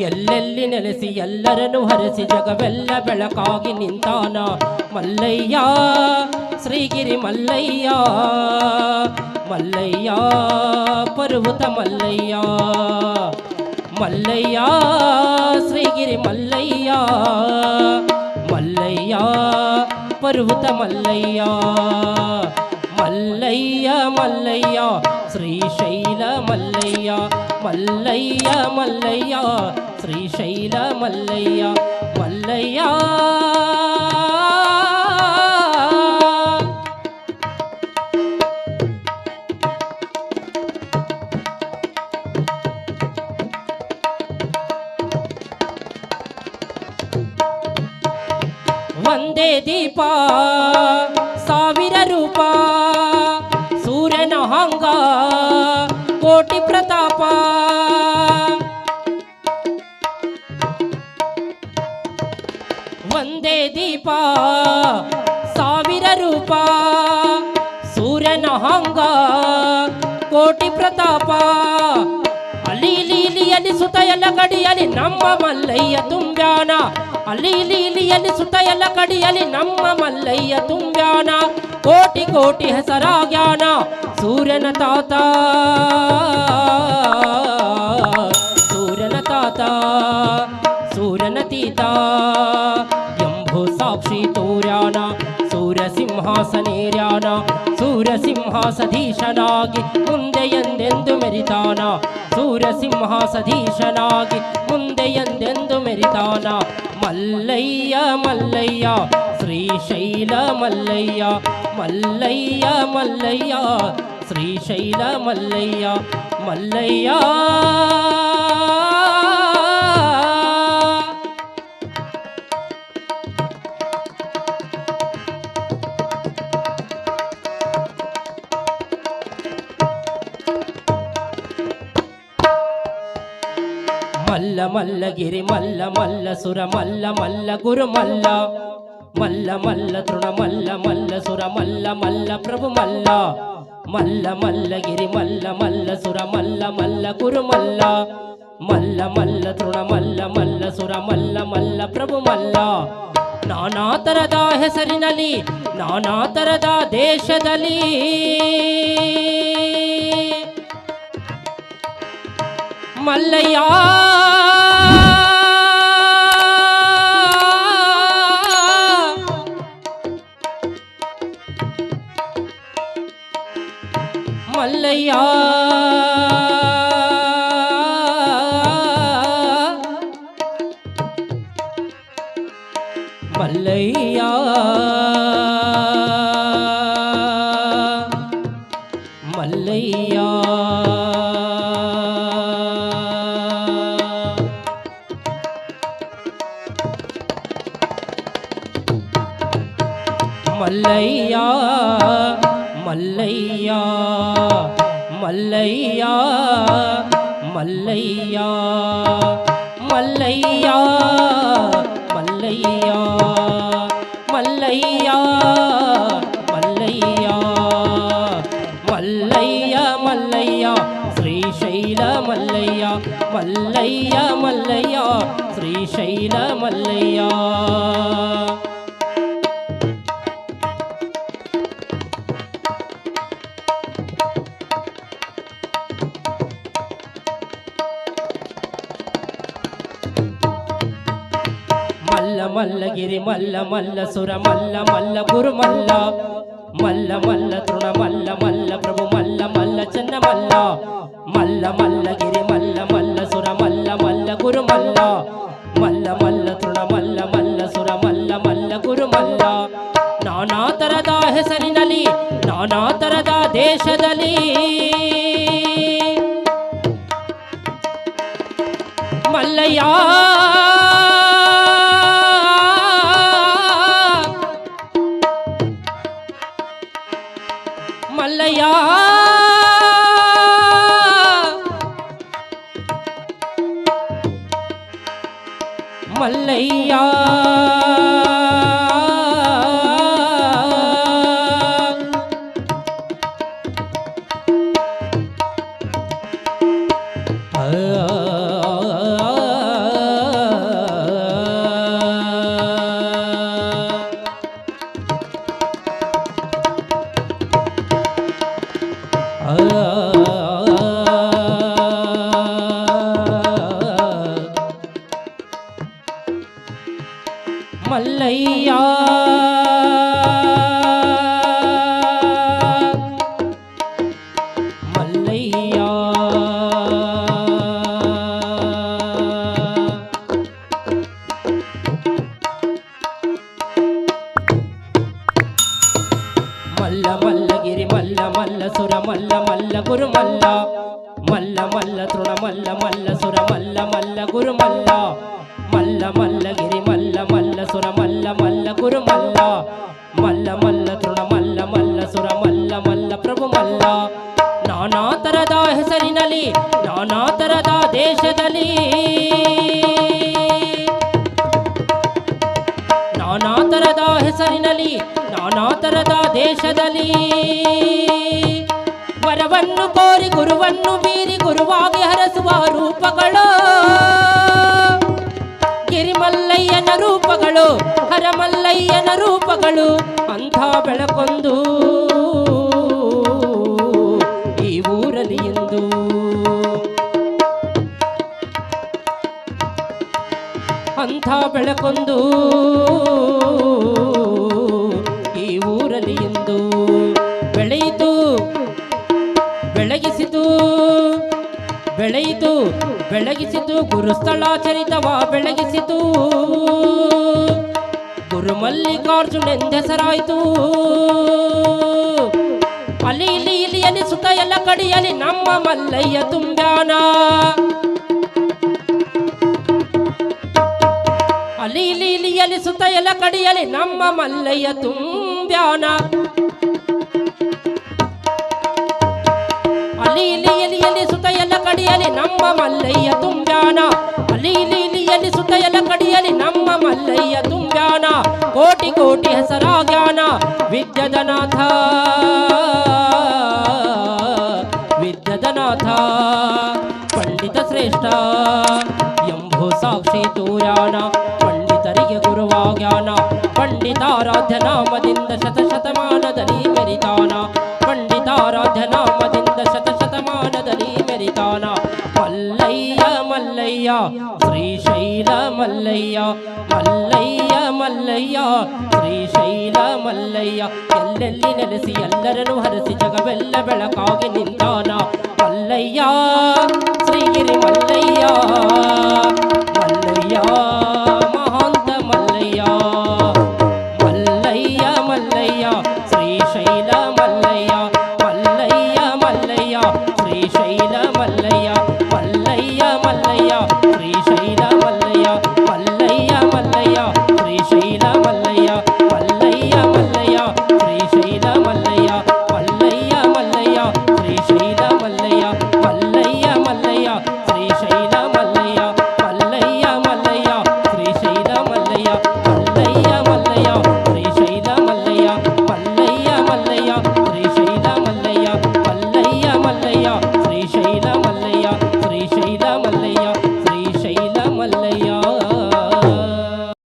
ಎಲ್ಲೆಲ್ಲಿ ನೆಲೆಸಿ ಎಲ್ಲರನ್ನು ಹರಸಿ ಜಗವೆಲ್ಲ ಬೆಳಕಾಗಿ ನಿಂತಾನ ಮಲ್ಲಯ್ಯ ಶ್ರೀಗಿರಿ ಮಲ್ಲಯ್ಯ ಮಲ್ಲಯ್ಯ ಪರ್ವತ ಮಲ್ಲಯ್ಯ ಮಲ್ಲಯ್ಯ ಶ್ರೀಗಿರಿ ಮಲ್ಲಯ್ಯ ಮಲ್ಲಯ್ಯ ಪರ್ವತ ಮಲ್ಲಯ್ಯ ಮಲ್ಲಯ್ಯ ಮಲ್ಲಯ್ಯ ಶ್ರೀಶೈಲ ಮಲ್ಲಯ್ಯ மல்லையா மல்லையா? ஸ்ரீசைல மல்லையா மல்லையா? வந்தே தீபா ಸಾವಿರ ರೂಪ ಸೂರ್ಯನ ಹಂಗ ಕೋಟಿ ಪ್ರತಾಪ. ಒಂದೇ ದೀಪ ಸಾವಿರ ರೂಪ ಸೂರ್ಯನ ಹಂಗ ಎಲ್ಲ ಕಡಿಯಲ್ಲಿ ನಮ್ಮ ಮಲ್ಲಯ್ಯ ತುಂಬ್ಯಾನ. ಅಲ್ಲಿ ಇಲ್ಲಿ ಇಲ್ಲಿಯಲ್ಲಿ ಸುತ್ತ ಸುತ ಎಲ್ಲ ಕಡಿಯಲ್ಲಿ ನಮ್ಮ ಮಲ್ಲಯ್ಯ ತುಂಬ್ಯಾನ. ಕೋಟಿ ಕೋಟಿ ಹೆಸರಾಗ್ಯಾನ ಸೂರ್ಯನ ತಾತ. ಸೂರ್ಯನ ತಾತ, ಸೂರ್ಯನ ತೀತ. ಸಿಂಹಾಸನೇರ್ಯಾನ ಸೂರ್ಯ ಸಿಂಹಾಸಧೀಶನಾಗಿ ಮುಂದೆ ಎಂದೆಂದು ಮೆರಿತಾನ ಸೂರ್ಯ ಸಿಂಹಾಸಧೀಶನಾಗಿ ಮುಂದೆ ಎಂದೆಂದು ಮೆರಿತಾನ. ಮಲ್ಲಯ್ಯ ಮಲ್ಲಯ್ಯ, ಶ್ರೀಶೈಲ, ಮಲ್ಲಯ್ಯ ಮಲ್ಲಯ್ಯ ಮಲ್ಲಯ್ಯ, ಶ್ರೀಶೈಲ, ಮಲ್ಲಯ್ಯ ಮಲ್ಲಯ್ಯ. మల్ల మల్ల గిరి మల్ల మల్ల సుర మల్ల మల్ల గురు మల్ల మల్ల మల్ల తృణ మల్ల మల్ల సుర మల్ల మల్ల ప్రభు మల్ల మల్ల మల్ల గిరి మల్ల మల్ల సుర మల్ల మల్ల గురు మల్ల మల్ల మల్ల తృణ మల్ల మల్ల సుర మల్ల మల్ల ప్రభు మల్ల నానా ತರದ హెసరినలి నానా ತರದ ದೇಶದಲ್ಲಿ மல்லையா? மல்லையா? மல்லையா? மல்லையா மல்லையா மல்லையா மல்லையா மல்லையா மல்லையா மல்லையா மல்லையா மல்லையா மல்லையா ஸ்ரீசைல மல்லையா மல்லையா மல்லையா ஸ்ரீசைல மல்லையா మల్ల గిరి మల్ల మల్ల సుర మల్ల మల్ల గురు మల్ల మల్ల మల్ల తృణ మల్ల మల్ల ప్రభు మల్ల మల్ల చిన్న మల్ల మల్ల మల్ల గిరి మల్ల మల్ల సుర మల్ల మల్ల గురు మల్ల మల్ల మల్ల తృణ మల్ల మల్ల సుర మల్ల మల్ల ಗುರು ಮಲ್ಲ ನಾನಾ ತರದ ಹೆಸರಿನಲ್ಲಿ ನಾನಾ ತರದ ದೇಶದಲ್ಲಿ ಮಲ್ಲಯ್ಯ ಮಲ್ಲ ಗುರು ಮಲ್ಲ ಮಲ್ಲ ಮಲ್ಲ ತೃಣ ಮಲ್ಲ ಮಲ್ಲ ಸುರ ಮಲ್ಲ ಮಲ್ಲ ಗುರು ಮಲ್ಲ ಮಲ್ಲ ಮಲ್ಲಗಿರಿ ಮಲ್ಲ ಮಲ್ಲ ಸುರ ಮಲ್ಲ ಮಲ್ಲ ಗುರು ಮಲ್ಲ ಮಲ್ಲ ಮಲ್ಲ ತೃಣ ಮಲ್ಲ ಮಲ್ಲ ಸುರ ಮಲ್ಲ ಮಲ್ಲ ಪ್ರಭು ಮಲ್ಲ ನಾನಾ ತರದ ಹೆಸರಿನಲ್ಲಿ ನಾನಾ ತರದ ದೇಶದಲ್ಲಿ ನಾನಾ ತರದ ಹೆಸರಿನಲ್ಲಿ ನಾನಾ ತರದ ದೇಶದಲ್ಲಿ ವರವನ್ನು ಕೋರಿ ಗುರುವನ್ನು ಮೀರಿ ಗುರುವಾಗಿ ಹರಸುವ ರೂಪಗಳು. ಗಿರಿಮಲ್ಲಯ್ಯನ ರೂಪಗಳು, ಹರಮಲ್ಲಯ್ಯನ ರೂಪಗಳು, ಅಂಥ ಬೆಳಕೊಂದು. ಈ ಊರಲ್ಲಿ ಎಂದು. ಅಂಥ ಬೆಳಕೊಂದು. ಬೆಳಗಿಸಿತು ಗುರುಸ್ಥಳಾಚರಿತವ ಬೆಳಗಿಸಿತು. ಗುರು ಮಲ್ಲಿಕಾರ್ಜುನೆಂದೆಸರಾಯಿತು ಅಲ್ಲಿ ಇಲ್ಲಿ ಇಲ್ಲಿ ಸುತ್ತ ಎಲ್ಲ ಕಡಿಯಲಿ ನಮ್ಮ ಮಲ್ಲಯ್ಯ ತುಂಬ್ಯಾನ. ಅಲ್ಲಿ ಇಲ್ಲಿ ಇಲ್ಲಿ ಸುತ್ತ ಎಲ್ಲ ಕಡಿಯಲಿ ನಮ್ಮ ಮಲ್ಲಯ್ಯ ತುಂಬ್ಯಾನ. ಅಲ್ಲಿ, ಇಲ್ಲಿ ಇಲ್ಲಿ ಸುತ ಎಲ್ಲ ಕಡಿಯಲಿ ನಮ್ಮ ಮಲ್ಲಯ್ಯ ತುಂಬ್ಯಾನ. ಅಲ್ಲಿ, ಇಲ್ಲಿ ಇಲ್ಲಿ ಸುತ ಎಲ್ಲ ಕಡಿಯಲಿ ನಮ್ಮ ಮಲ್ಲಯ್ಯ ತುಂಬ್ಯಾನ. ಕೋಟಿ ಕೋಟಿ ಹೆಸರಾಗ್ಯಾನ. ವಿದ್ಯದನಾಥ ವಿದ್ಯದನಾಥ, ಪಂಡಿತ ಶ್ರೇಷ್ಠ, ಎಂಬೋ ಸಾಕ್ಷಿ ತೂರ್ಯಾನ. ಪಂಡಿತರಿಗೆ ಗುರುವಾಗ್ಯಾನ. ಪಂಡಿತಾರಾಧ್ಯ ನಾಮದಿಂದ ಶತ ಮೆರಿತಾನ ಮಲ್ಲಯ್ಯ ಮಲ್ಲಯ್ಯ ಶ್ರೀಶೈಲ ಮಲ್ಲಯ್ಯ ಮಲ್ಲಯ್ಯ ಮಲ್ಲಯ್ಯ ಶ್ರೀಶೈಲ ಮಲ್ಲಯ್ಯ ಎಲ್ಲೆಲ್ಲಿ ನೆಲೆಸಿ ಎಲ್ಲರನ್ನು ಹರಸಿ ಜಗವೆಲ್ಲ ಬೆಳಕಾಗಿ ನಿಂತಾನ ಮಲ್ಲಯ್ಯ ಶ್ರೀಗಿರಿ ಮಲ್ಲಯ್ಯ ಮಲ್ಲಯ್ಯ